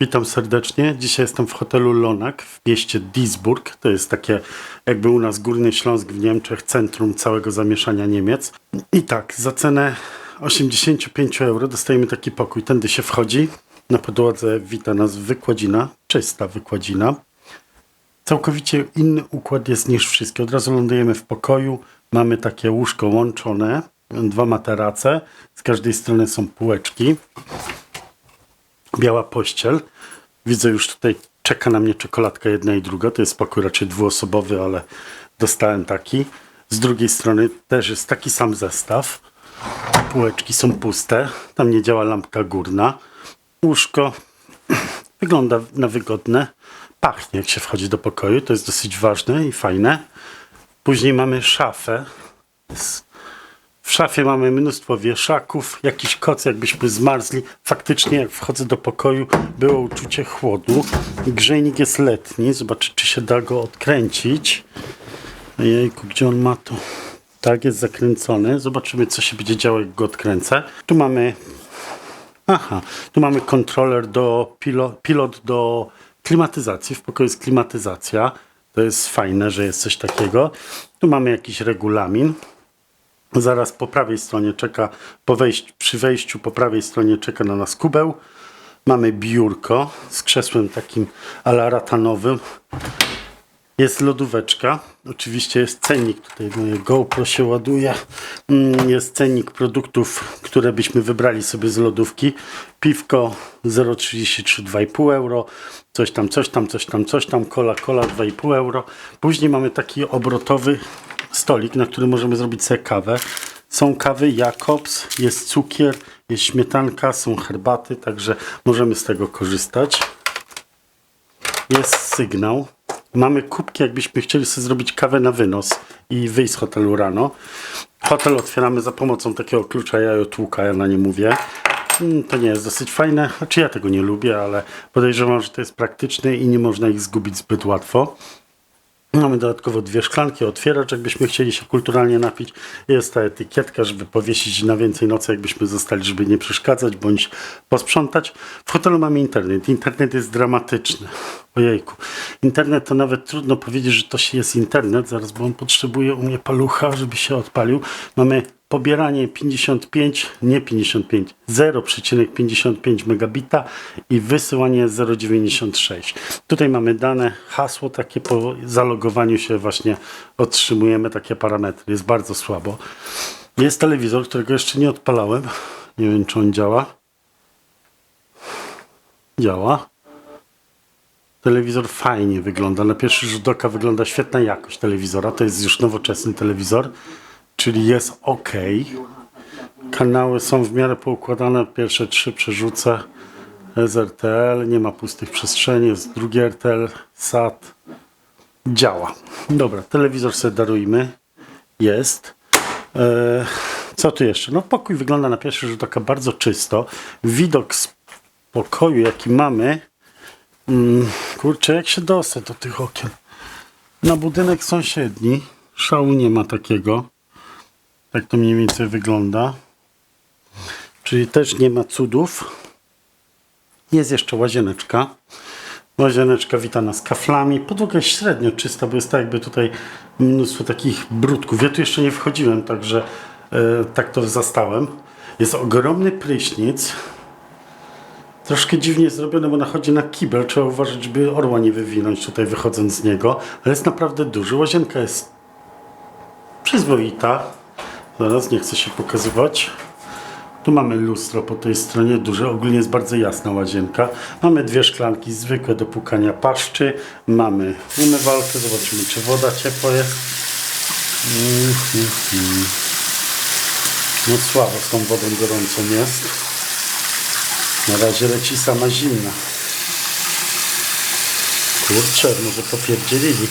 Witam serdecznie. Dzisiaj jestem w hotelu Lonak w mieście Duisburg. To jest takie jakby u nas Górny Śląsk w Niemczech, centrum całego zamieszania Niemiec. I tak, za cenę 85 euro dostajemy taki pokój. Tędy się wchodzi. Na podłodze wita nas wykładzina, czysta wykładzina. Całkowicie inny układ jest niż wszystkie. Od razu lądujemy w pokoju. Mamy takie łóżko łączone, dwa materace. Z każdej strony są półeczki biała pościel. Widzę już tutaj czeka na mnie czekoladka jedna i druga. To jest pokój raczej dwuosobowy, ale dostałem taki. Z drugiej strony też jest taki sam zestaw. Półeczki są puste. Tam nie działa lampka górna. Łóżko wygląda na wygodne. Pachnie jak się wchodzi do pokoju. To jest dosyć ważne i fajne. Później mamy szafę. W szafie mamy mnóstwo wieszaków, jakiś koc, jakbyśmy zmarzli. Faktycznie, jak wchodzę do pokoju, było uczucie chłodu. Grzejnik jest letni, zobaczę, czy się da go odkręcić. Jejku, gdzie on ma to? Tak, jest zakręcony. Zobaczymy, co się będzie działo, jak go odkręcę. Tu mamy. Aha, tu mamy kontroler do pilot, pilot do klimatyzacji. W pokoju jest klimatyzacja. To jest fajne, że jest coś takiego. Tu mamy jakiś regulamin. Zaraz po prawej stronie czeka, po wejściu, przy wejściu po prawej stronie czeka na nas kubeł. Mamy biurko z krzesłem takim ala ratanowym. Jest lodóweczka. Oczywiście jest cennik. Tutaj moje GoPro się ładuje. Mm, Jest cennik produktów, które byśmy wybrali sobie z lodówki. Piwko 0,33 2,5 euro. Coś tam, coś tam, coś tam, coś tam. Cola, cola 2,5 euro. Później mamy taki obrotowy stolik, na którym możemy zrobić sobie kawę. Są kawy Jakobs, jest cukier, jest śmietanka, są herbaty, także możemy z tego korzystać. Jest sygnał. Mamy kubki, jakbyśmy chcieli sobie zrobić kawę na wynos i wyjść z hotelu rano. Hotel otwieramy za pomocą takiego klucza jajotłuka, ja na nie mówię. Mm, To nie jest dosyć fajne, znaczy ja tego nie lubię, ale podejrzewam, że to jest praktyczne i nie można ich zgubić zbyt łatwo. Mamy dodatkowo dwie szklanki, otwieracz, jakbyśmy chcieli się kulturalnie napić. Jest ta etykietka, żeby powiesić na więcej nocy, jakbyśmy zostali, żeby nie przeszkadzać bądź posprzątać. W hotelu mamy internet. Internet jest dramatyczny. Ojejku. Internet to nawet trudno powiedzieć, że to się jest internet. Zaraz, bo on potrzebuje u mnie palucha, żeby się odpalił. Mamy pobieranie 55, nie 55, 0,55 megabita i wysyłanie 0,96. Tutaj mamy dane, hasło takie po zalogowaniu się właśnie otrzymujemy takie parametry. Jest bardzo słabo. Jest telewizor, którego jeszcze nie odpalałem. Nie wiem, czy on działa. Działa. Telewizor fajnie wygląda. Na pierwszy rzut oka wygląda świetna jakość telewizora. To jest już nowoczesny telewizor, czyli jest ok. Kanały są w miarę poukładane. Pierwsze trzy przerzucę. SRTL, nie ma pustych przestrzeni. Jest drugi RTL, SAT. Działa. Dobra, telewizor sobie darujmy. Jest. E, co tu jeszcze? No pokój wygląda na pierwszy rzut oka bardzo czysto. Widok z pokoju, jaki mamy, Mm, kurczę, jak się dostać do tych okien? Na budynek sąsiedni. Szału nie ma takiego. Tak to mniej więcej wygląda. Czyli też nie ma cudów. Jest jeszcze łazieneczka. Łazieneczka wita nas kaflami. Podłoga jest średnio czysta, bo jest tak jakby tutaj mnóstwo takich brudków. Ja tu jeszcze nie wchodziłem, także e, tak to zastałem. Jest ogromny prysznic. Troszkę dziwnie zrobione, bo nachodzi na kibel. Trzeba uważać, żeby orła nie wywinąć tutaj wychodząc z niego. Ale jest naprawdę duży. Łazienka jest przyzwoita. Zaraz nie chcę się pokazywać. Tu mamy lustro po tej stronie duże. Ogólnie jest bardzo jasna łazienka. Mamy dwie szklanki zwykłe do pukania paszczy. Mamy umywalkę. Zobaczymy, czy woda ciepła jest. No słabo z tą wodą gorącą jest. Na razie leci sama zimna. Kurczę, może popierdzielili.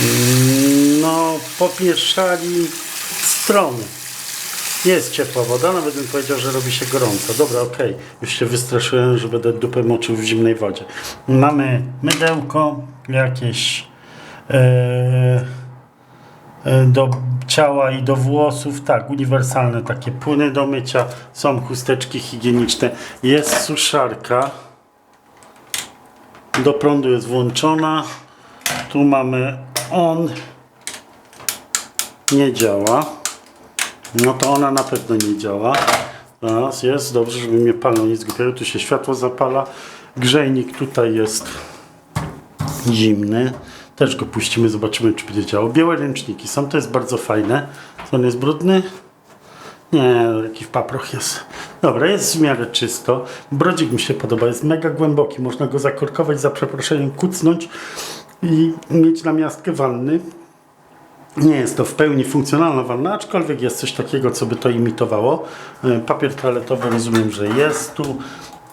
Mm, Pomieszali strony. Jest ciepła woda, nawet bym powiedział, że robi się gorąco. Dobra, okej. Już się wystraszyłem, że będę dupę moczył w zimnej wodzie. Mamy mydełko, jakieś e, e, do ciała i do włosów. Tak, uniwersalne takie płyny do mycia. Są chusteczki higieniczne. Jest suszarka. Do prądu jest włączona. Tu mamy on. Nie działa. No to ona na pewno nie działa. Teraz jest, dobrze, żeby mnie palnął nic głupiego. Tu się światło zapala. Grzejnik tutaj jest zimny. Też go puścimy, zobaczymy czy będzie działał. Białe ręczniki są, to jest bardzo fajne. On jest brudny? Nie, jakiś paproch jest. Dobra, jest w miarę czysto. Brodzik mi się podoba, jest mega głęboki. Można go zakorkować, za przeproszeniem kucnąć i mieć na miastkę wanny. Nie jest to w pełni funkcjonalna wanna, aczkolwiek jest coś takiego, co by to imitowało. E, Papier toaletowy rozumiem, że jest tu.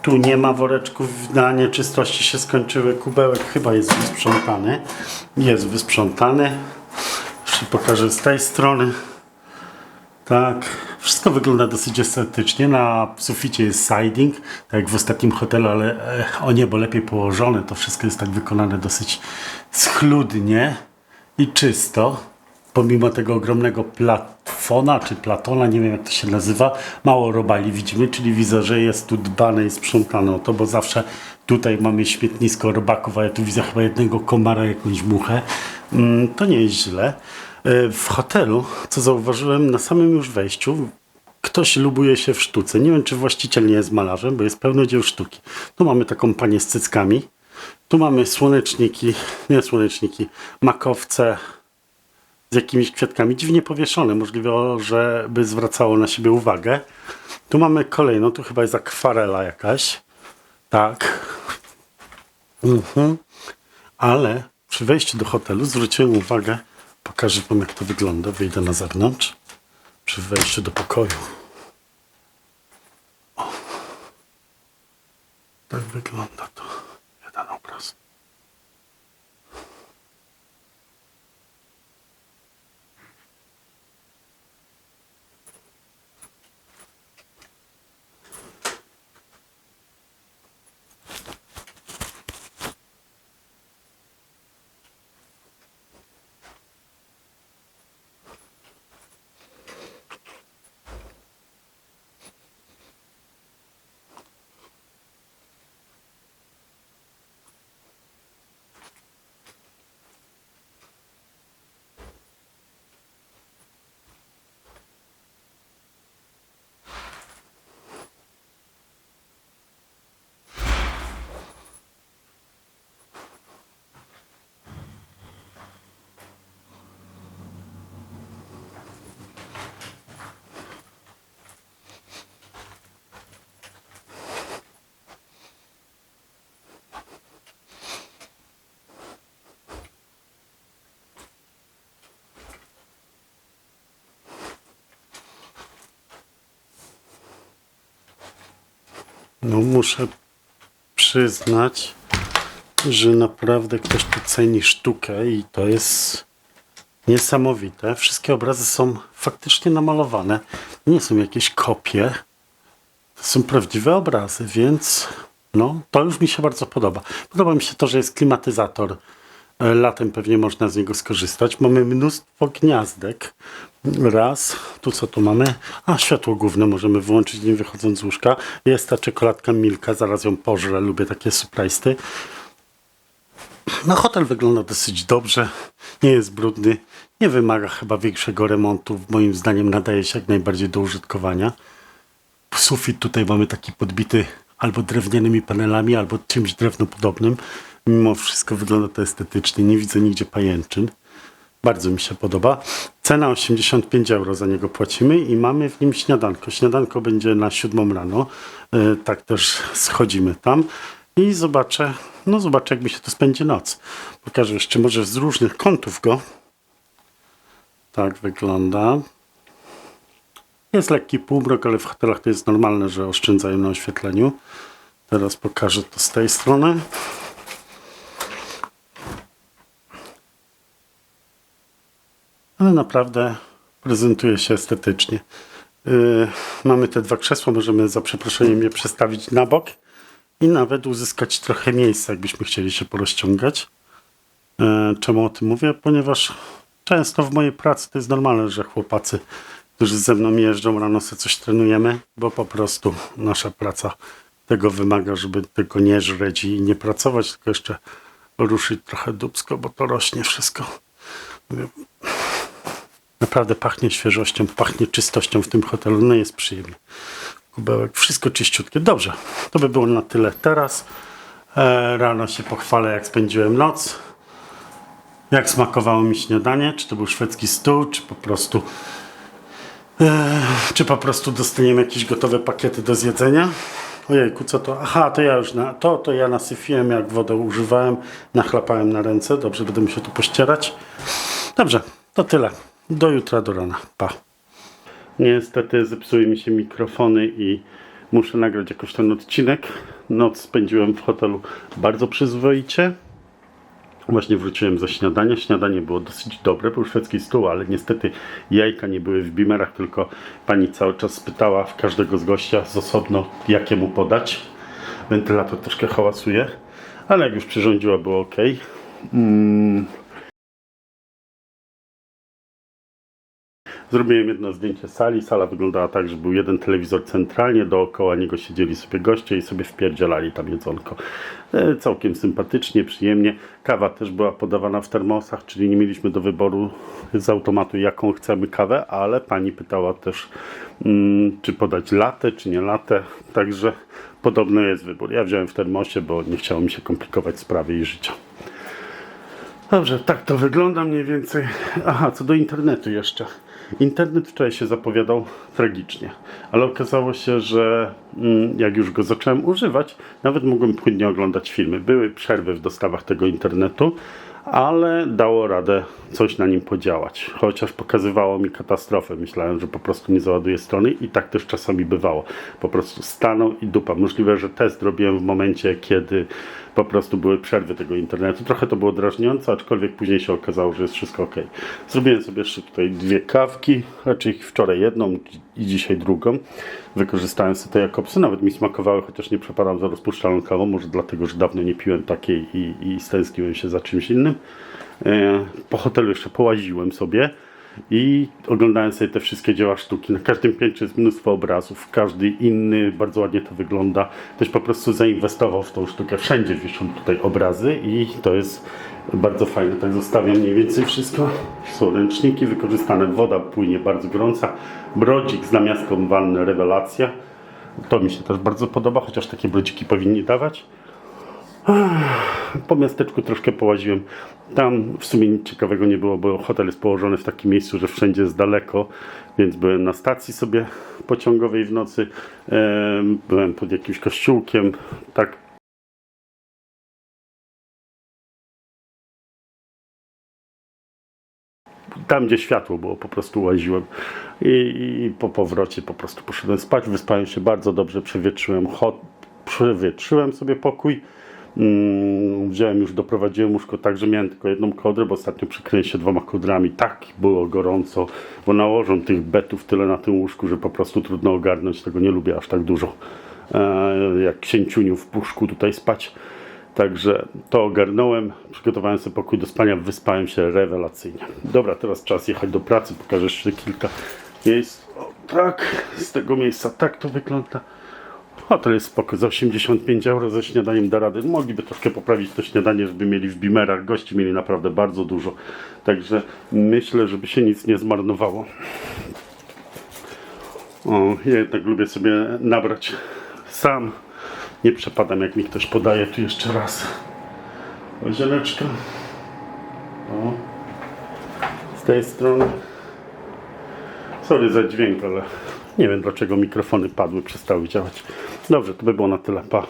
Tu nie ma woreczków na nieczystości się skończyły. Kubełek chyba jest wysprzątany. Jest wysprzątany. Jeszcze pokażę z tej strony. Tak, wszystko wygląda dosyć estetycznie. Na suficie jest siding, tak jak w ostatnim hotelu, ale e, o niebo lepiej położone. To wszystko jest tak wykonane dosyć schludnie i czysto. Pomimo tego ogromnego platfona, czy platona, nie wiem jak to się nazywa, mało robali widzimy, czyli widzę, że jest tu dbane i sprzątane o to, bo zawsze tutaj mamy śmietnisko robaków, a ja tu widzę chyba jednego komara, jakąś muchę. Mm, To nie jest źle. E, W hotelu, co zauważyłem na samym już wejściu, ktoś lubuje się w sztuce. Nie wiem, czy właściciel nie jest malarzem, bo jest pełno dzieł sztuki. Tu mamy taką panię z cyckami. Tu mamy słoneczniki, nie słoneczniki, makowce z jakimiś kwiatkami, dziwnie powieszone. Możliwe, żeby zwracało na siebie uwagę. Tu mamy kolejną, tu chyba jest akwarela jakaś. Tak. Mhm. Ale przy wejściu do hotelu zwróciłem uwagę, pokażę wam jak to wygląda, wyjdę na zewnątrz, przy wejściu do pokoju. O. Tak wygląda to. No muszę przyznać, że naprawdę ktoś tu ceni sztukę i to jest niesamowite. Wszystkie obrazy są faktycznie namalowane. Nie są jakieś kopie. To są prawdziwe obrazy, więc no, to już mi się bardzo podoba. Podoba mi się to, że jest klimatyzator. E, Latem pewnie można z niego skorzystać. Mamy mnóstwo gniazdek. Raz. Tu co tu mamy? A, światło główne możemy włączyć nie wychodząc z łóżka. Jest ta czekoladka Milka, zaraz ją pożrę. Lubię takie surpristy. No hotel wygląda dosyć dobrze, nie jest brudny, nie wymaga chyba większego remontu, moim zdaniem nadaje się jak najbardziej do użytkowania. Sufit tutaj mamy taki podbity albo drewnianymi panelami, albo czymś drewnopodobnym. Mimo wszystko wygląda to estetycznie, nie widzę nigdzie pajęczyn. Bardzo mi się podoba. Cena 85 euro za niego płacimy i mamy w nim śniadanko. Śniadanko będzie na 7 rano. E, Tak też schodzimy tam i zobaczę, no zobaczę jak mi się to spędzi noc. Pokażę jeszcze może z różnych kątów go. Tak wygląda. Jest lekki półmrok, ale w hotelach to jest normalne, że oszczędzają na oświetleniu. Teraz pokażę to z tej strony. Ale naprawdę prezentuje się estetycznie. Yy, mamy te dwa krzesła, możemy za przeproszeniem je przestawić na bok i nawet uzyskać trochę miejsca, jakbyśmy chcieli się porozciągać. Yy, czemu o tym mówię? Ponieważ często w mojej pracy to jest normalne, że chłopacy, którzy ze mną jeżdżą, rano sobie coś trenujemy, bo po prostu nasza praca tego wymaga, żeby tylko nie żreć i nie pracować, tylko jeszcze ruszyć trochę dubsko, bo to rośnie wszystko. Naprawdę pachnie świeżością, pachnie czystością w tym hotelu. No jest przyjemnie. Kubełek, wszystko czyściutkie. Dobrze, to by było na tyle teraz. E, rano się pochwalę, jak spędziłem noc. Jak smakowało mi śniadanie? Czy to był szwedzki stół, czy po prostu e, czy po prostu dostaniemy jakieś gotowe pakiety do zjedzenia? Ojejku, co to? Aha, to ja już na, to, to ja nasyfiłem, jak wodę używałem, nachlapałem na ręce. Dobrze, będę musiał tu pościerać. Dobrze, to tyle. Do jutra, do rana. Pa. Niestety zepsuły mi się mikrofony i muszę nagrać jakoś ten odcinek. Noc spędziłem w hotelu bardzo przyzwoicie. Właśnie wróciłem ze śniadania. Śniadanie było dosyć dobre, był szwedzki stół, ale niestety jajka nie były w bimerach, tylko pani cały czas pytała w każdego z gościa z osobno, jakie mu podać. Wentylator troszkę hałasuje, ale jak już przyrządziła, było ok. Zrobiłem jedno zdjęcie sali. Sala wyglądała tak, że był jeden telewizor centralnie, dookoła niego siedzieli sobie goście i sobie wpierdzielali tam jedzonko. E, Całkiem sympatycznie, przyjemnie. Kawa też była podawana w termosach, czyli nie mieliśmy do wyboru z automatu, jaką chcemy kawę, ale pani pytała też, mm, czy podać latę, czy nie latę. Także podobno jest wybór. Ja wziąłem w termosie, bo nie chciało mi się komplikować sprawy i życia. Dobrze, tak to wygląda mniej więcej. Aha, co do internetu jeszcze. Internet wczoraj się zapowiadał tragicznie, ale okazało się, że mm, jak już go zacząłem używać, nawet mogłem płynnie oglądać filmy. Były przerwy w dostawach tego internetu, ale dało radę coś na nim podziałać. Chociaż pokazywało mi katastrofę. Myślałem, że po prostu nie załaduje strony i tak też czasami bywało. Po prostu stanął i dupa. Możliwe, że test robiłem w momencie, kiedy po prostu były przerwy tego internetu. Trochę to było drażniące, aczkolwiek później się okazało, że jest wszystko ok. Zrobiłem sobie jeszcze tutaj dwie kawki, raczej wczoraj jedną i dzisiaj drugą. Wykorzystałem sobie te Jakobsy, nawet mi smakowały, chociaż nie przepadam za rozpuszczalną kawą, może dlatego, że dawno nie piłem takiej i, i stęskniłem się za czymś innym. E, Po hotelu jeszcze połaziłem sobie i oglądałem sobie te wszystkie dzieła sztuki. Na każdym piętrze jest mnóstwo obrazów, każdy inny, bardzo ładnie to wygląda. Ktoś po prostu zainwestował w tą sztukę. Wszędzie wiszą tutaj obrazy i to jest bardzo fajne. Tak zostawiam mniej więcej wszystko. Są ręczniki wykorzystane, woda płynie bardzo gorąca, brodzik z namiastką wanny, rewelacja. To mi się też bardzo podoba, chociaż takie brodziki powinni dawać. Po miasteczku troszkę połaziłem. Tam w sumie nic ciekawego nie było, bo hotel jest położony w takim miejscu, że wszędzie jest daleko, więc byłem na stacji sobie pociągowej w nocy. em, Byłem pod jakimś kościółkiem. Tak tam, gdzie światło było, po prostu łaziłem. I, i po powrocie po prostu poszedłem spać, wyspałem się bardzo dobrze, przewietrzyłem, hot, przewietrzyłem sobie pokój. Mm, wziąłem już, doprowadziłem łóżko tak, że miałem tylko jedną kodrę, bo ostatnio przykryłem się dwoma kodrami. Tak było gorąco, bo nałożą tych betów tyle na tym łóżku, że po prostu trudno ogarnąć. Tego nie lubię aż tak dużo. E, jak księciuniu w puszku tutaj spać. Także to ogarnąłem, przygotowałem sobie pokój do spania, wyspałem się rewelacyjnie. Dobra, teraz czas jechać do pracy, pokażę jeszcze kilka miejsc. O, tak, z tego miejsca tak to wygląda. Hotel jest spoko, za 85 euro ze śniadaniem da rady. Mogliby troszkę poprawić to śniadanie, żeby mieli w bimerach. Gości mieli naprawdę bardzo dużo. Także myślę, żeby się nic nie zmarnowało. O, ja jednak lubię sobie nabrać sam. Nie przepadam, jak mi ktoś podaje. Tu jeszcze raz. Łazieneczka. O. Z tej strony. Sorry za dźwięk, ale nie wiem dlaczego mikrofony padły, przestały działać. Dobrze, to by było na tyle. Pa.